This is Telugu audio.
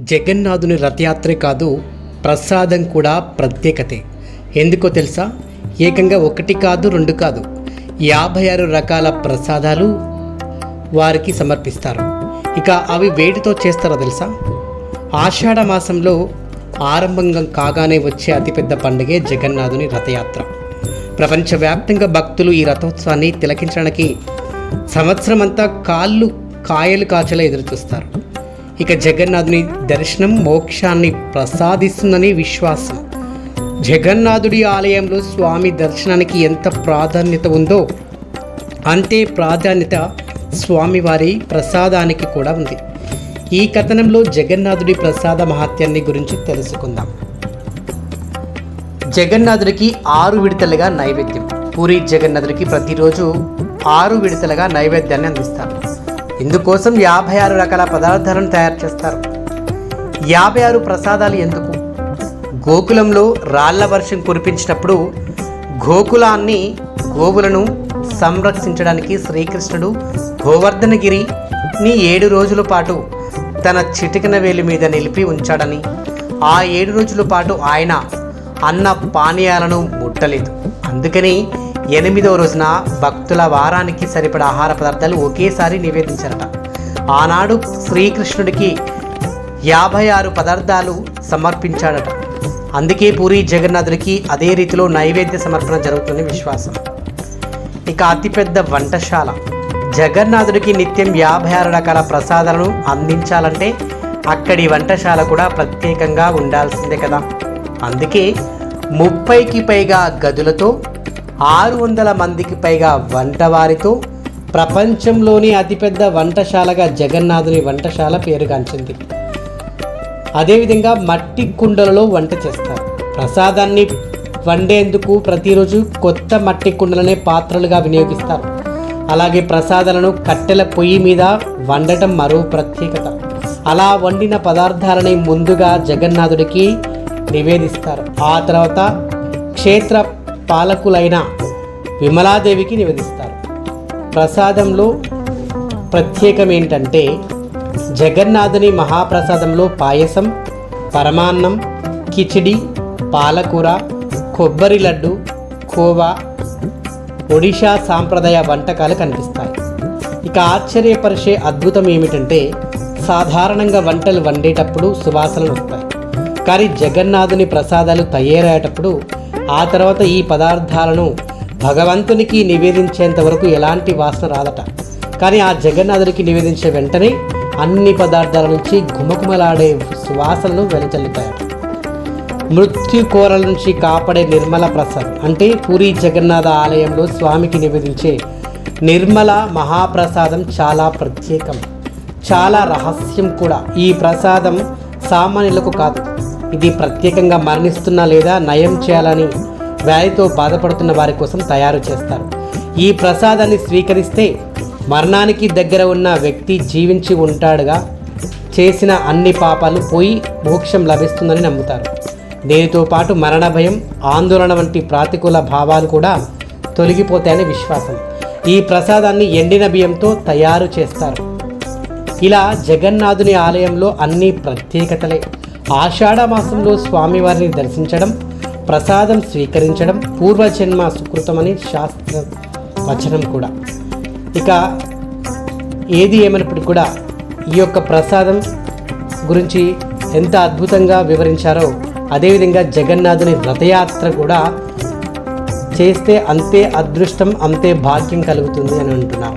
జగన్నాథుని రథయాత్రే కాదు ప్రసాదం కూడా ప్రత్యేకతే. ఎందుకో తెలుసా? ఏకంగా ఒకటి కాదు రెండు కాదు. యాభై ఆరు రకాల ప్రసాదాలు వారికి సమర్పిస్తారు. ఇక అవి వేటితో చేస్తారో తెలుసా? ఆషాఢ మాసంలో ఆరంభంగా కాగానే వచ్చే అతిపెద్ద పండుగే జగన్నాథుని రథయాత్ర. ప్రపంచవ్యాప్తంగా భక్తులు ఈ రథోత్సవాన్ని తిలకించడానికి సంవత్సరమంతా కాళ్ళు కాయలు కాచలా ఎదురుచూస్తారు. ఇక జగన్నాథుని దర్శనం మోక్షాన్ని ప్రసాదిస్తుందని విశ్వాసం. జగన్నాథుడి ఆలయంలో స్వామి దర్శనానికి ఎంత ప్రాధాన్యత ఉందో అంతే ప్రాధాన్యత స్వామివారి ప్రసాదానికి కూడా ఉంది. ఈ కథనంలో జగన్నాథుడి ప్రసాద మహాత్యాన్ని గురించి తెలుసుకుందాం. జగన్నాథుడికి ఆరు విడతలుగా నైవేద్యం. పూరి జగన్నాథుడికి ప్రతిరోజు ఆరు విడతలుగా నైవేద్యాన్ని అందిస్తారు. ఇందుకోసం యాభై ఆరు రకాల పదార్థాలను తయారు చేస్తారు. యాభై ఆరు ప్రసాదాలు ఎందుకు? గోకులంలో రాళ్ళ వర్షం కురిపించినప్పుడు గోకులాన్ని గోవులను సంరక్షించడానికి శ్రీకృష్ణుడు గోవర్ధనగిరిని ఏడు రోజుల పాటు తన చిటికన వేలి మీద నిలిపి ఉంచాడని ఆ ఏడు రోజుల పాటు ఆయన అన్న పానీయాలను ముట్టలేదు. అందుకని ఎనిమిదవ రోజున భక్తుల వారానికి సరిపడ ఆహార పదార్థాలు ఒకేసారి నివేదించారట. ఆనాడు శ్రీకృష్ణుడికి యాభై ఆరు పదార్థాలు సమర్పించాడట. అందుకే పూరి జగన్నాథుడికి అదే రీతిలో నైవేద్య సమర్పణ జరుగుతుందని విశ్వాసం. ఇక అతిపెద్ద వంటశాల. జగన్నాథుడికి నిత్యం యాభై ఆరు రకాల ప్రసాదాలను అందించాలంటే అక్కడి వంటశాల కూడా ప్రత్యేకంగా ఉండాల్సిందే కదా. అందుకే ముప్పైకి పైగా గదులతో ఆరు వందల మందికి పైగా వంటవారితో ప్రపంచంలోనే అతిపెద్ద వంటశాలగా జగన్నాథుని వంటశాల పేరుగాంచింది. అదేవిధంగా మట్టి కుండలలో వంట చేస్తారు. ప్రసాదాన్ని వండేందుకు ప్రతిరోజు కొత్త మట్టి కుండలనే పాత్రలుగా వినియోగిస్తారు. అలాగే ప్రసాదాలను కట్టెల పొయ్యి మీద వండటం మరో ప్రత్యేకత. అలా వండిన పదార్థాలని ముందుగా జగన్నాథుడికి నివేదిస్తారు. ఆ తర్వాత క్షేత్ర పాలకులైన విమలాదేవికి నివేదిస్తారు. ప్రసాదంలో ప్రత్యేకం ఏంటంటే జగన్నాథుని మహాప్రసాదంలో పాయసం పరమాన్నం కిచిడి పాలకూర కొబ్బరి లడ్డు కోవా ఒడిషా సాంప్రదాయ వంటకాలు కనిపిస్తాయి. ఇక ఆశ్చర్యపరిచే అద్భుతం ఏమిటంటే సాధారణంగా వంటలు వండేటప్పుడు సువాసనలు వస్తాయి. కానీ జగన్నాథుని ప్రసాదాలు తయారయ్యేటప్పుడు ఆ తర్వాత ఈ పదార్థాలను భగవంతునికి నివేదించేంత వరకు ఎలాంటి వాసన రాదట. కానీ ఆ జగన్నాథుడికి నివేదించే వెంటనే అన్ని పదార్థాల నుంచి గుమగుమలాడే సువాసనలు వెలచల్లుతాయట మృత్యు కోరల నుంచి కాపాడే నిర్మల ప్రసాద్ అంటే పూరి జగన్నాథ ఆలయంలో స్వామికి నివేదించే నిర్మల మహాప్రసాదం చాలా ప్రత్యేకం. చాలా రహస్యం కూడా. ఈ ప్రసాదం సామాన్యులకు కాదు. ఇది ప్రత్యేకంగా మరణిస్తున్నా లేదా నయం చేయాలని వ్యాధితో బాధపడుతున్న వారి కోసం తయారు చేస్తారు. ఈ ప్రసాదాన్ని స్వీకరిస్తే మరణానికి దగ్గర ఉన్న వ్యక్తి జీవించి ఉంటాడుగా. చేసిన అన్ని పాపాలు పోయి మోక్షం లభిస్తుందని నమ్ముతారు. దీనితో పాటు మరణ భయం ఆందోళన వంటి ప్రతికూల భావాలు కూడా తొలగిపోతాయని విశ్వాసం. ఈ ప్రసాదాన్ని ఎండిన బియ్యంతో తయారు చేస్తారు. ఇలా జగన్నాథుని ఆలయంలో అన్ని ప్రత్యేకతలే. ఆషాఢ మాసంలో స్వామివారిని దర్శించడం ప్రసాదం స్వీకరించడం పూర్వజన్మ సుకృతమని శాస్త్ర వచనం కూడా. ఇక ఏది ఏమైనప్పటికీ కూడా ఈ యొక్క ప్రసాదం గురించి ఎంత అద్భుతంగా వివరించారో అదేవిధంగా జగన్నాథుని రథయాత్ర కూడా చేస్తే అంతే అదృష్టం అంతే భాగ్యం కలుగుతుంది అని అంటున్నాం.